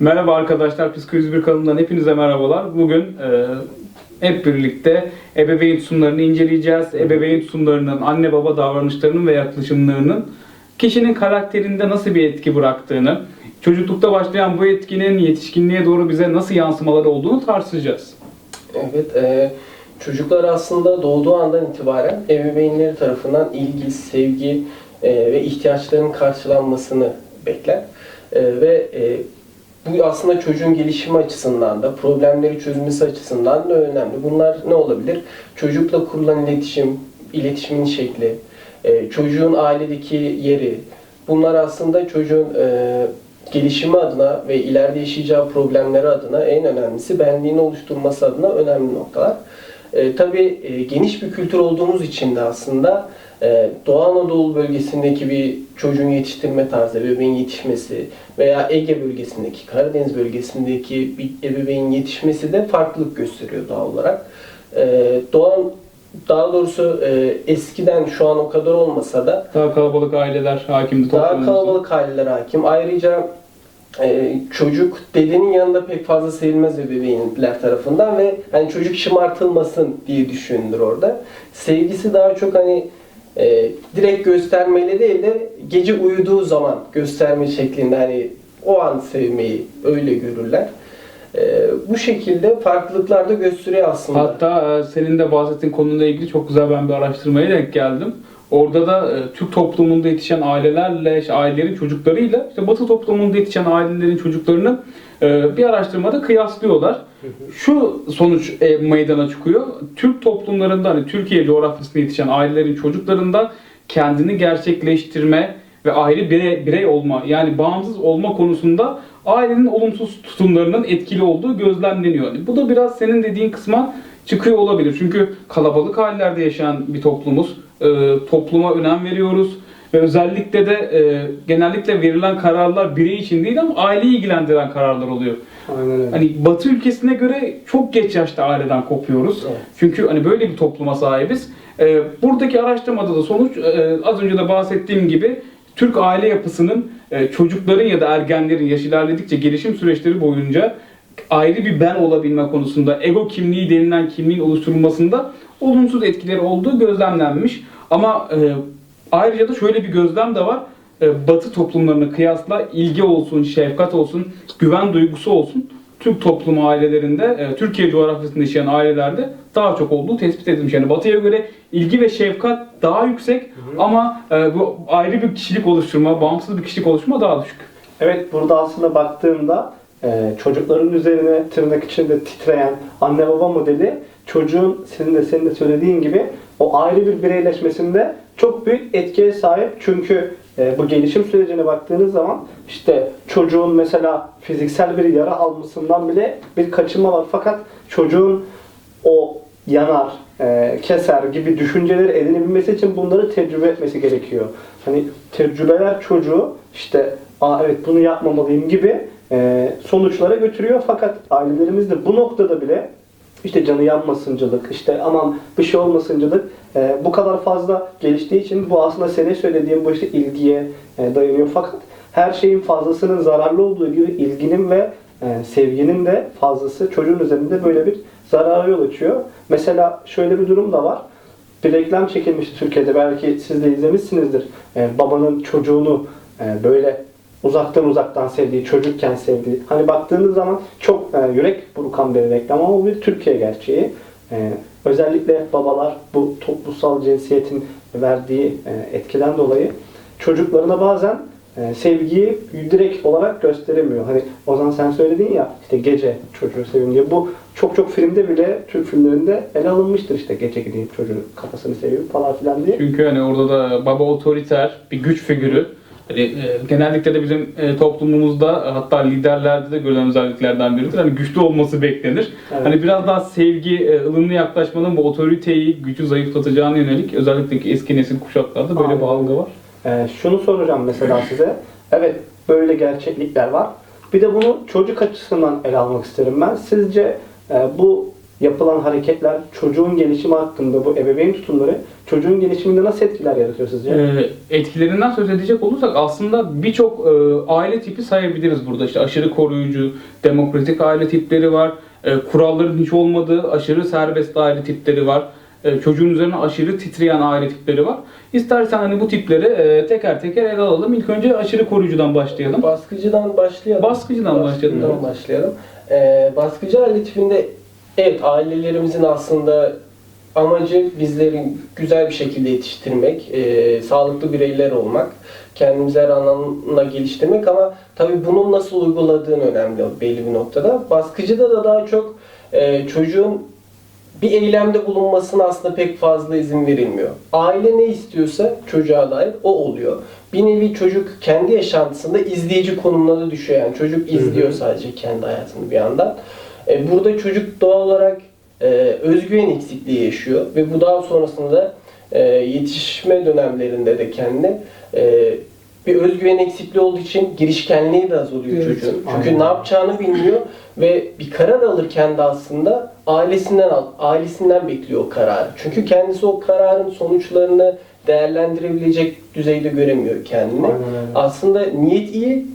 Merhaba arkadaşlar, Psikoloji Bir kanalından hepinize merhabalar. Bugün e, hep birlikte ebeveyn tutumlarını inceleyeceğiz. Ebeveyn tutumlarının, anne baba davranışlarının ve yaklaşımlarının kişinin karakterinde nasıl bir etki bıraktığını, çocuklukta başlayan bu etkinin yetişkinliğe doğru bize nasıl yansımaları olduğunu tartışacağız. Evet, e, çocuklar aslında doğduğu andan itibaren ebeveynleri tarafından ilgi, sevgi e, ve ihtiyaçlarının karşılanmasını bekler. E, ve e, bu aslında çocuğun gelişimi açısından da, problemleri çözmesi açısından da önemli. Bunlar ne olabilir? Çocukla kurulan iletişim, iletişimin şekli, e, çocuğun ailedeki yeri, bunlar aslında çocuğun e, gelişimi adına ve ileride yaşayacağı problemleri adına en önemlisi benliğini oluşturması adına önemli noktalar. E, tabii e, geniş bir kültür olduğumuz için de aslında e, Doğu Anadolu bölgesindeki bir çocuğun yetiştirme tarzı, bebeğin yetişmesi veya Ege bölgesindeki, Karadeniz bölgesindeki bir ebeveyn yetişmesi de farklılık gösteriyor doğal olarak. E, Doğan daha doğrusu e, eskiden şu an o kadar olmasa da Daha kalabalık aileler hakimdi daha kalabalık aileler hakim. Ayrıca e, çocuk dedenin yanında pek fazla sevilmez ebeveynler tarafından ve hani çocuk şımartılmasın diye düşünülür orada. Sevgisi daha çok hani e, direkt göstermeyle değil de gece uyuduğu zaman gösterme şeklinde hani o an sevmeyi öyle görürler. E, bu şekilde farklılıklar da gösteriyor aslında. Hatta e, senin de bahsettiğin konuyla ilgili çok güzel ben bir araştırmaya denk geldim. Orada da e, Türk toplumunda yetişen ailelerle, işte ailelerin çocuklarıyla işte Batı toplumunda yetişen ailelerin çocuklarını e, bir araştırmada kıyaslıyorlar. Şu sonuç e, meydana çıkıyor. Türk toplumlarında hani Türkiye coğrafyasında yetişen ailelerin çocuklarında kendini gerçekleştirme ve ayrı birey, birey olma yani bağımsız olma konusunda ailenin olumsuz tutumlarının etkili olduğu gözlemleniyor. Yani bu da biraz senin dediğin kısma çıkıyor olabilir. Çünkü kalabalık ailelerde yaşayan bir toplumuz. E, topluma önem veriyoruz ve özellikle de e, genellikle verilen kararlar birey için değil ama aileyi ilgilendiren kararlar oluyor. Aynen öyle. Hani Batı ülkesine göre çok geç yaşta aileden kopuyoruz. Evet. Çünkü hani böyle bir topluma sahibiz. Ee, buradaki araştırmada da sonuç e, az önce de bahsettiğim gibi Türk aile yapısının e, çocukların ya da ergenlerin yaş ilerledikçe gelişim süreçleri boyunca ayrı bir ben olabilme konusunda ego kimliği denilen kimliğin oluşturulmasında olumsuz etkileri olduğu gözlemlenmiş. Ama e, ayrıca da şöyle bir gözlem de var. E, Batı toplumlarına kıyasla ilgi olsun, şefkat olsun, güven duygusu olsun Türk toplumu ailelerinde, e, Türkiye coğrafyasında yaşayan ailelerde daha çok olduğu tespit edilmiş. Yani Batı'ya göre ilgi ve şefkat daha yüksek ama e, bu ayrı bir kişilik oluşturma, bağımsız bir kişilik oluşturma daha düşük. Evet burada aslında baktığımda çocukların üzerine tırnak içinde titreyen anne baba modeli çocuğun senin de senin de söylediğin gibi o ayrı bir bireyleşmesinde çok büyük etkiye sahip. Çünkü e, bu gelişim sürecine baktığınız zaman işte çocuğun mesela fiziksel bir yara almasından bile bir kaçınma var. Fakat çocuğun o yanar, e, keser gibi düşünceleri edinebilmesi için bunları tecrübe etmesi gerekiyor. Hani tecrübeler çocuğu işte Aa, evet bunu yapmamalıyım gibi e, sonuçlara götürüyor. Fakat ailelerimiz de bu noktada bile işte canı yanmasıncılık, işte aman bir şey olmasıncılık e, bu kadar fazla geliştiği için bu aslında senin söylediğin bu işte ilgiye e, dayanıyor. Fakat her şeyin fazlasının zararlı olduğu gibi ilginin ve e, sevginin de fazlası çocuğun üzerinde böyle bir zarara yol açıyor. Mesela şöyle bir durum da var. Bir reklam çekilmişti Türkiye'de belki siz de izlemişsinizdir. E, babanın çocuğunu e, böyle uzaktan uzaktan sevdiği, çocukken sevdiği. Hani baktığınız zaman çok e, yürek burkan bir reklam ama bu bir Türkiye gerçeği. E, özellikle babalar bu toplumsal cinsiyetin verdiği e, etkiden dolayı çocuklarına bazen e, sevgiyi direkt olarak gösteremiyor. Hani o zaman sen söyledin ya işte gece çocuğu seveyim diye. Bu çok çok filmde bile Türk filmlerinde ele alınmıştır işte gece gideyim çocuğun kafasını seveyim falan filan diye. Çünkü hani orada da baba otoriter bir güç figürü. Hani, e, genellikle de bizim e, toplumumuzda hatta liderlerde de görülen özelliklerden biridir. Hani güçlü olması beklenir. Evet. Hani biraz daha sevgi, e, ılımlı yaklaşmanın bu otoriteyi, gücü zayıflatacağına yönelik özellikle ki eski nesil kuşaklarda böyle Aynen. bir algı var. Ee, şunu soracağım mesela size. Evet böyle gerçeklikler var. Bir de bunu çocuk açısından ele almak isterim ben. Sizce e, bu yapılan hareketler çocuğun gelişimi hakkında bu ebeveyn tutumları çocuğun gelişiminde nasıl etkiler yaratıyor sizce? Ee, etkilerinden söz edecek olursak aslında birçok e, aile tipi sayabiliriz burada. İşte aşırı koruyucu, demokratik aile tipleri var. E, kuralların hiç olmadığı aşırı serbest aile tipleri var. E, çocuğun üzerine aşırı titreyen aile tipleri var. İstersen hani bu tipleri e, teker teker ele alalım. İlk önce aşırı koruyucudan başlayalım. Baskıcıdan başlayalım. Baskıcıdan başlayalım. Baskıcıdan başlayalım. Ee, baskıcı aile tipinde evet ailelerimizin aslında amacı bizleri güzel bir şekilde yetiştirmek, e, sağlıklı bireyler olmak, kendimizi her anlamda geliştirmek ama tabii bunun nasıl uyguladığın önemli belli bir noktada. Baskıcıda da daha çok e, çocuğun bir eylemde bulunmasına aslında pek fazla izin verilmiyor. Aile ne istiyorsa çocuğa dair o oluyor. Bir nevi çocuk kendi yaşantısında izleyici konumuna da düşüyor. Yani çocuk izliyor sadece kendi hayatını bir yandan. E, burada çocuk doğal olarak e, özgüven eksikliği yaşıyor ve bu daha sonrasında e, yetişme dönemlerinde de kendine e, bir özgüven eksikliği olduğu için girişkenliği de az oluyor Evet, çocuğun. Çünkü aynen. ne yapacağını bilmiyor ve bir karar alırken de aslında ailesinden al, ailesinden bekliyor o kararı. Çünkü kendisi o kararın sonuçlarını değerlendirebilecek düzeyde göremiyor kendini. Aynen. Aslında niyet iyi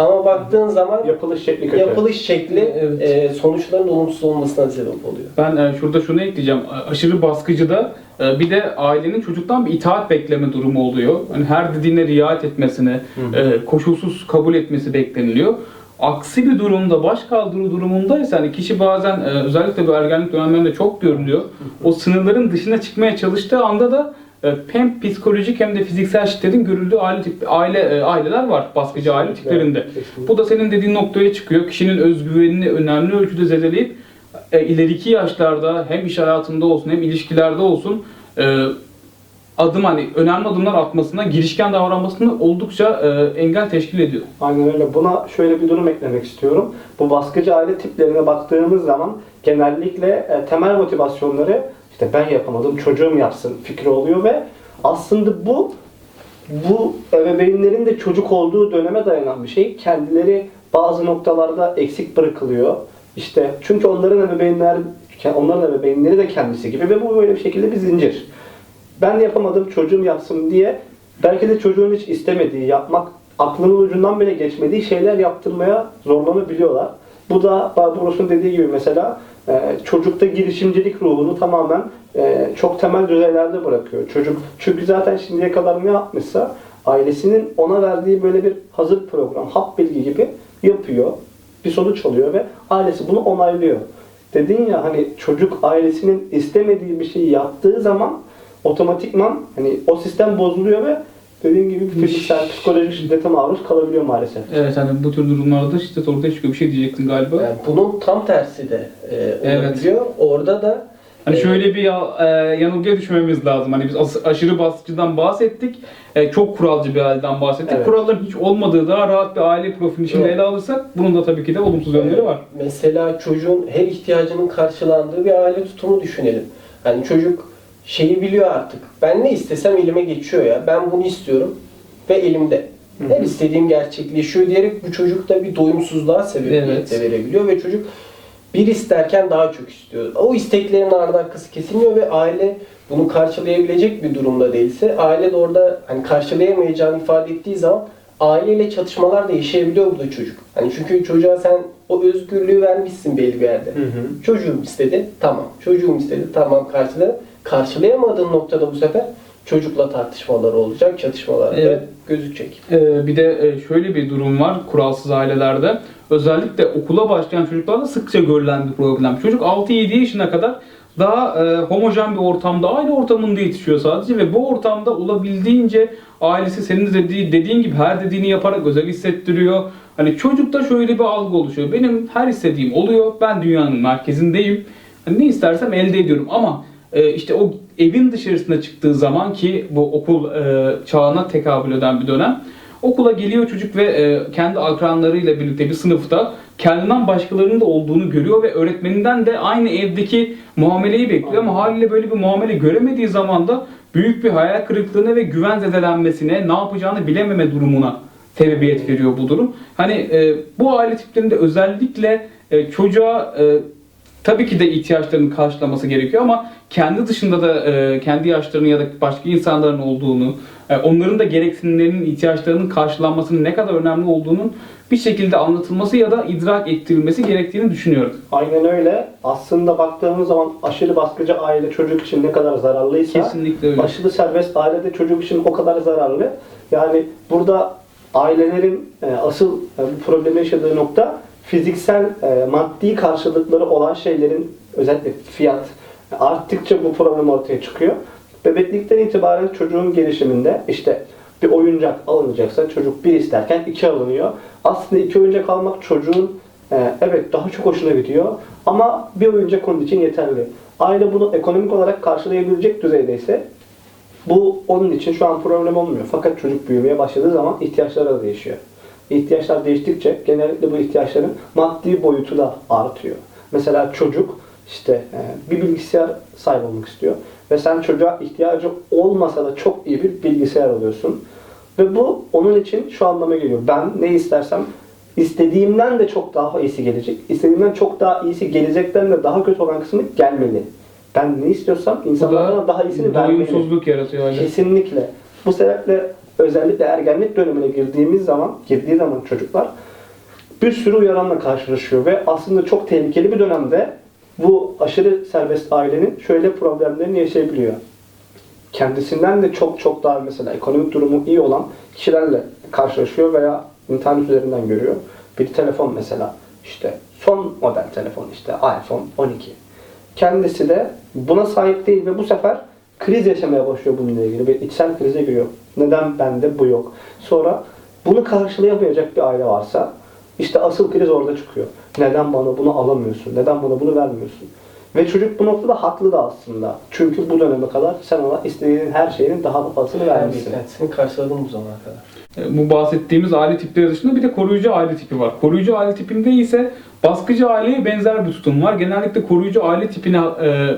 ama baktığın zaman Yapılış şekli kötü. yapılış şekli Evet. e, sonuçların olumsuz olmasına sebep oluyor. Ben e, şurada şunu ekleyeceğim. A- Aşırı baskıcıda e, bir de ailenin çocuktan bir itaat bekleme durumu oluyor. Hani her dediğine riayet etmesini, e, koşulsuz kabul etmesi bekleniliyor. Aksi bir durumda, baş kaldırı durumunda ise hani kişi bazen e, özellikle bu ergenlik dönemlerinde çok görülüyor. O sınırların dışına çıkmaya çalıştığı anda da hem psikolojik hem de fiziksel şiddetin görüldüğü aile tip, aile e, aileler var baskıcı aile tiplerinde. Bu da senin dediğin noktaya çıkıyor. Kişinin özgüvenini önemli ölçüde zedeleyip e, ileriki yaşlarda hem iş hayatında olsun hem ilişkilerde olsun e, adım hani önemli adımlar atmasına, girişken davranmasına oldukça e, engel teşkil ediyor. Aynen öyle. Buna şöyle bir durum eklemek istiyorum. Bu baskıcı aile tiplerine baktığımız zaman genellikle e, temel motivasyonları işte ben yapamadım, çocuğum yapsın fikri oluyor ve aslında bu bu ebeveynlerin de çocuk olduğu döneme dayanan bir şey. Kendileri bazı noktalarda eksik bırakılıyor. İşte çünkü onların ebeveynler onların ebeveynleri de kendisi gibi ve bu böyle bir şekilde bir zincir. Ben yapamadım çocuğum yapsın diye belki de çocuğun hiç istemediği, yapmak aklının ucundan bile geçmediği şeyler yaptırmaya zorlanabiliyorlar. Bu da Barbaros'un dediği gibi mesela e, çocukta girişimcilik ruhunu tamamen e, çok temel düzeylerde bırakıyor. Çocuk çünkü zaten şimdiye kadar ne yapmışsa ailesinin ona verdiği böyle bir hazır program, hap bilgi gibi yapıyor. Bir sonuç alıyor ve ailesi bunu onaylıyor. Dedin ya hani çocuk ailesinin istemediği bir şeyi yaptığı zaman otomatikman hani o sistem bozuluyor ve dediğim gibi bir fiziksel, psikolojik şiddete maruz kalabiliyor maalesef. Evet hani bu tür durumlarda şiddet ortaya çıkıyor. Bir şey diyecektin galiba. Yani bunun tam tersi de e, Evet. olabiliyor. Orada da Hani e, şöyle bir ya- e, yanılgıya düşmememiz lazım. Hani biz as- aşırı baskıcıdan bahsettik. e, çok kuralcı bir aileden bahsettik. Evet. Kuralların hiç olmadığı daha rahat bir aile profili içinde Evet. ele alırsak bunun da tabii ki de olumsuz yönleri var. Mesela çocuğun her ihtiyacının karşılandığı bir aile tutumu düşünelim. Hani çocuk şeyi biliyor artık. Ben ne istesem elime geçiyor ya. Ben bunu istiyorum ve elimde. Her istediğim gerçekleşiyor diyerek bu çocukta bir doyumsuzluğa sebebiyet Evet. de verebiliyor ve çocuk bir isterken daha çok istiyor. O isteklerin ardı arkası kesilmiyor ve aile bunu karşılayabilecek bir durumda değilse aile de orada hani karşılayamayacağını ifade ettiği zaman aileyle çatışmalar da yaşayabiliyor burada çocuk. Hani çünkü çocuğa sen o özgürlüğü vermişsin belli bir yerde. Çocuğum istedi, tamam. Çocuğum istedi, tamam karşıla. Karşılayamadığın noktada bu sefer çocukla tartışmalar olacak, çatışmalar Evet. gözükecek. Ee, bir de e, şöyle bir durum var kuralsız ailelerde. Özellikle okula başlayan çocuklarda sıkça görülen bir problem. Çocuk 6-7 yaşına kadar daha e, homojen bir ortamda, aile ortamında yetişiyor sadece ve bu ortamda olabildiğince ailesi senin de dediği, dediğin gibi her dediğini yaparak özel hissettiriyor. Hani çocukta şöyle bir algı oluşuyor. Benim her istediğim oluyor. Ben dünyanın merkezindeyim. Hani ne istersem elde ediyorum ama e, işte o evin dışarısına çıktığı zaman ki bu okul e, çağına tekabül eden bir dönem. Okula geliyor çocuk ve e, kendi akranlarıyla birlikte bir sınıfta kendinden başkalarının da olduğunu görüyor ve öğretmeninden de aynı evdeki muameleyi bekliyor ama haliyle böyle bir muamele göremediği zaman da büyük bir hayal kırıklığına ve güven zedelenmesine, ne yapacağını bilememe durumuna sebebiyet veriyor bu durum. Hani e, bu aile tiplerinde özellikle e, çocuğa tabii ki de ihtiyaçlarını karşılaması gerekiyor ama kendi dışında da e, kendi yaşlarının ya da başka insanların olduğunu, e, onların da gereksinimlerinin, ihtiyaçlarının karşılanmasının ne kadar önemli olduğunun bir şekilde anlatılması ya da idrak ettirilmesi gerektiğini düşünüyorum. Aynen öyle. Aslında baktığımız zaman aşırı baskıcı aile çocuk için ne kadar zararlıysa Kesinlikle öyle. aşırı serbest ailede çocuk için o kadar zararlı. Yani burada ailelerin e, asıl e, bu problemi yaşadığı nokta fiziksel, e, maddi karşılıkları olan şeylerin özellikle fiyat arttıkça bu problem ortaya çıkıyor. Bebeklikten itibaren çocuğun gelişiminde işte bir oyuncak alınacaksa çocuk bir isterken iki alınıyor. Aslında iki oyuncak almak çocuğun e, evet daha çok hoşuna gidiyor ama bir oyuncak onun için yeterli. Aile bunu ekonomik olarak karşılayabilecek düzeydeyse bu onun için şu an problem olmuyor. Fakat çocuk büyümeye başladığı zaman ihtiyaçları da değişiyor. İhtiyaçlar değiştikçe genellikle bu ihtiyaçların maddi boyutu da artıyor. Mesela çocuk işte e, bir bilgisayar sahibi olmak istiyor ve sen çocuğa ihtiyacı olmasa da çok iyi bir bilgisayar alıyorsun. Ve bu onun için şu anlama geliyor. Ben ne istersem istediğimden de çok daha iyisi gelecek. İstediğimden çok daha iyisi gelecekten de daha kötü olan kısmı gelmeli. Ben ne istiyorsam Bu insanlar bana da daha iyisini vermeli. doyumsuzluk yaratıyor aile. Kesinlikle. Bu sebeple özellikle ergenlik dönemine girdiğimiz zaman, girdiği zaman çocuklar bir sürü uyaranla karşılaşıyor ve aslında çok tehlikeli bir dönemde bu aşırı serbest ailenin şöyle problemlerini yaşayabiliyor. Kendisinden de çok çok daha mesela ekonomik durumu iyi olan kişilerle karşılaşıyor veya internet üzerinden görüyor. Bir telefon mesela işte son model telefon işte iPhone 12. Kendisi de buna sahip değil ve bu sefer kriz yaşamaya başlıyor bununla ilgili. Bir içsel krize giriyor. Neden bende bu yok? Sonra bunu karşılayamayacak bir aile varsa işte asıl kriz orada çıkıyor. Neden bana bunu alamıyorsun? Neden bana bunu vermiyorsun? Ve çocuk bu noktada haklı da aslında. Çünkü bu döneme kadar sen ona istediğin her şeyin daha da fazlasını vermişsin. beklentisini karşıladım bu zamana kadar. E, Bu bahsettiğimiz aile tipleri dışında bir de koruyucu aile tipi var. Koruyucu aile tipinde ise baskıcı aileye benzer bir tutum var. Genellikle koruyucu aile tipine e,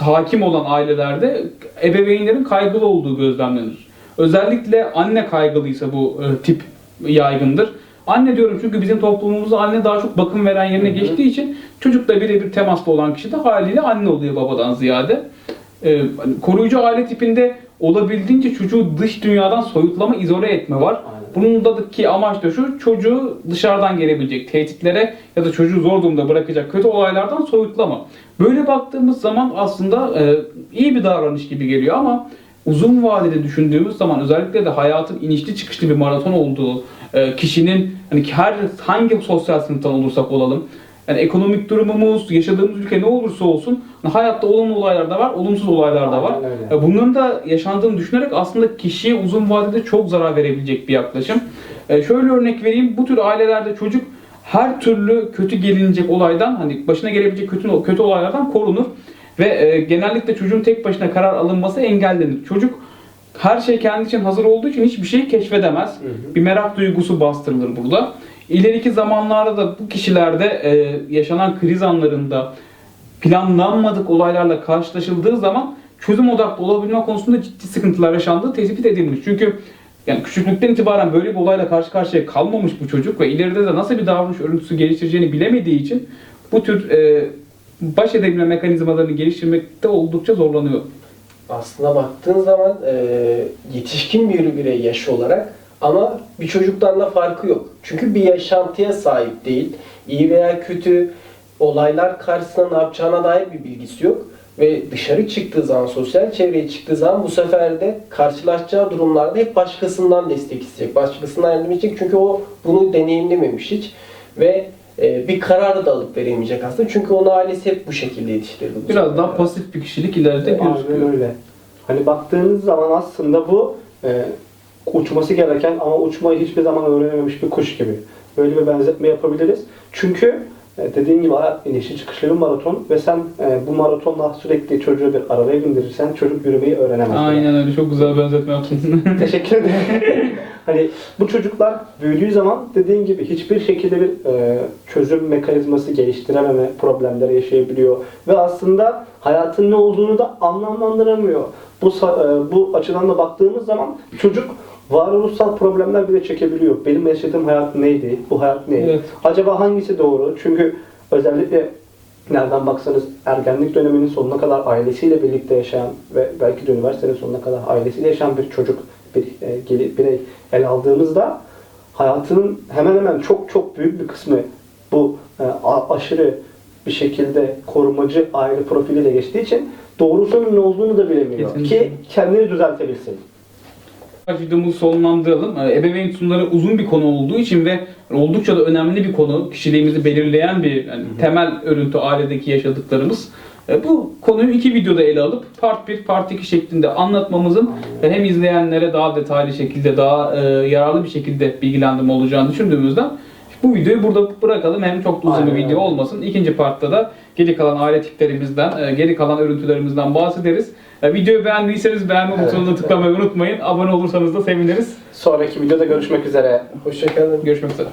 hakim olan ailelerde ebeveynlerin kaygılı olduğu gözlemlenir. Özellikle anne kaygılıysa bu e, tip yaygındır. Anne diyorum çünkü bizim toplumumuzda anne daha çok bakım veren yerine Hı hı. geçtiği için çocukla birebir temaslı olan kişi de haliyle anne oluyor babadan ziyade. Ee, hani koruyucu aile tipinde olabildiğince çocuğu dış dünyadan soyutlama, izole etme var. Aynen. Bundaki amaç da şu, çocuğu dışarıdan gelebilecek tehditlere ya da çocuğu zor durumda bırakacak kötü olaylardan soyutlama. Böyle baktığımız zaman aslında e, iyi bir davranış gibi geliyor ama uzun vadede düşündüğümüz zaman özellikle de hayatın inişli çıkışlı bir maraton olduğu, e, kişinin hani her hangi sosyal sınıftan olursak olalım, yani ekonomik durumumuz, yaşadığımız ülke ne olursa olsun hayatta olumlu olaylar da var, olumsuz olaylar da var. Öyle. Bunların da yaşandığını düşünerek aslında kişiye uzun vadede çok zarar verebilecek bir yaklaşım. E, şöyle örnek vereyim. Bu tür ailelerde çocuk her türlü kötü gelinecek olaydan hani başına gelebilecek kötü kötü olaylardan korunur ve e, genellikle çocuğun tek başına karar alınması engellenir. Çocuk her şey kendi için hazır olduğu için hiçbir şeyi keşfedemez. Hı hı. Bir merak duygusu bastırılır burada. İleriki zamanlarda da bu kişilerde e, yaşanan kriz anlarında planlanmadık olaylarla karşılaşıldığı zaman çözüm odaklı olabilme konusunda ciddi sıkıntılar yaşandığı tespit edilmiş. Çünkü yani küçüklükten itibaren böyle bir olayla karşı karşıya kalmamış bu çocuk ve ileride de nasıl bir davranış örüntüsü geliştireceğini bilemediği için bu tür e, baş edebilme mekanizmalarını geliştirmekte oldukça zorlanıyor. Aslında baktığın zaman e, yetişkin bir birey yaş olarak ama bir çocuktan da farkı yok. Çünkü bir yaşantıya sahip değil. İyi veya kötü olaylar karşısında ne yapacağına dair bir bilgisi yok. Ve dışarı çıktığı zaman, sosyal çevreye çıktığı zaman bu sefer de karşılaşacağı durumlarda hep başkasından destek isteyecek. Başkasından yardım edecek çünkü o bunu deneyimlememiş hiç. Ve e, bir karar da alıp veremeyecek aslında. Çünkü onu ailesi hep bu şekilde yetiştirdi. bu Biraz daha pasif bir kişilik ileride Aynen gözüküyor. öyle. Hani baktığınız zaman aslında bu e, uçması gereken ama uçmayı hiçbir zaman öğrenememiş bir kuş gibi. Böyle bir benzetme yapabiliriz. Çünkü e, dediğin gibi inişi çıkışlı bir maraton ve sen e, bu maratonla sürekli çocuğu bir arabaya bindirirsen çocuk yürümeyi öğrenemez. Aynen öyle çok güzel benzetme yaptın. Teşekkür ederim. hani bu çocuklar büyüdüğü zaman dediğin gibi hiçbir şekilde bir e, çözüm mekanizması geliştirememe problemleri yaşayabiliyor ve aslında hayatın ne olduğunu da anlamlandıramıyor. Bu e, bu açıdan da baktığımız zaman çocuk varoluşsal problemler bile çekebiliyor. Benim yaşadığım hayat neydi? Bu hayat neydi? Evet. Acaba hangisi doğru? Çünkü özellikle nereden baksanız ergenlik döneminin sonuna kadar ailesiyle birlikte yaşayan ve belki de üniversitenin sonuna kadar ailesiyle yaşayan bir çocuk, bir e, birey ele aldığımızda hayatının hemen hemen çok çok büyük bir kısmı bu e, aşırı bir şekilde korumacı aile profiliyle geçtiği için doğrusunun ne olduğunu da bilemiyor Kesinlikle. ki kendini düzeltebilsin. Videomuzu sonlandıralım. Ee, Ebeveyn tutumları uzun bir konu olduğu için ve oldukça da önemli bir konu. Kişiliğimizi belirleyen bir yani temel örüntü ailedeki yaşadıklarımız. Ee, Bu konuyu iki videoda ele alıp part 1, part 2 şeklinde anlatmamızın hem izleyenlere daha detaylı şekilde, daha e, yararlı bir şekilde bilgilendirme olacağını düşündüğümüzden bu videoyu burada bırakalım. Hem çok uzun bir video olmasın. İkinci partta da geri kalan aile tiplerimizden, e, geri kalan örüntülerimizden bahsederiz. Videoyu beğendiyseniz beğenme Evet. butonuna tıklamayı unutmayın. Abone olursanız da seviniriz. Sonraki videoda görüşmek üzere. Hoşçakalın. Görüşmek üzere.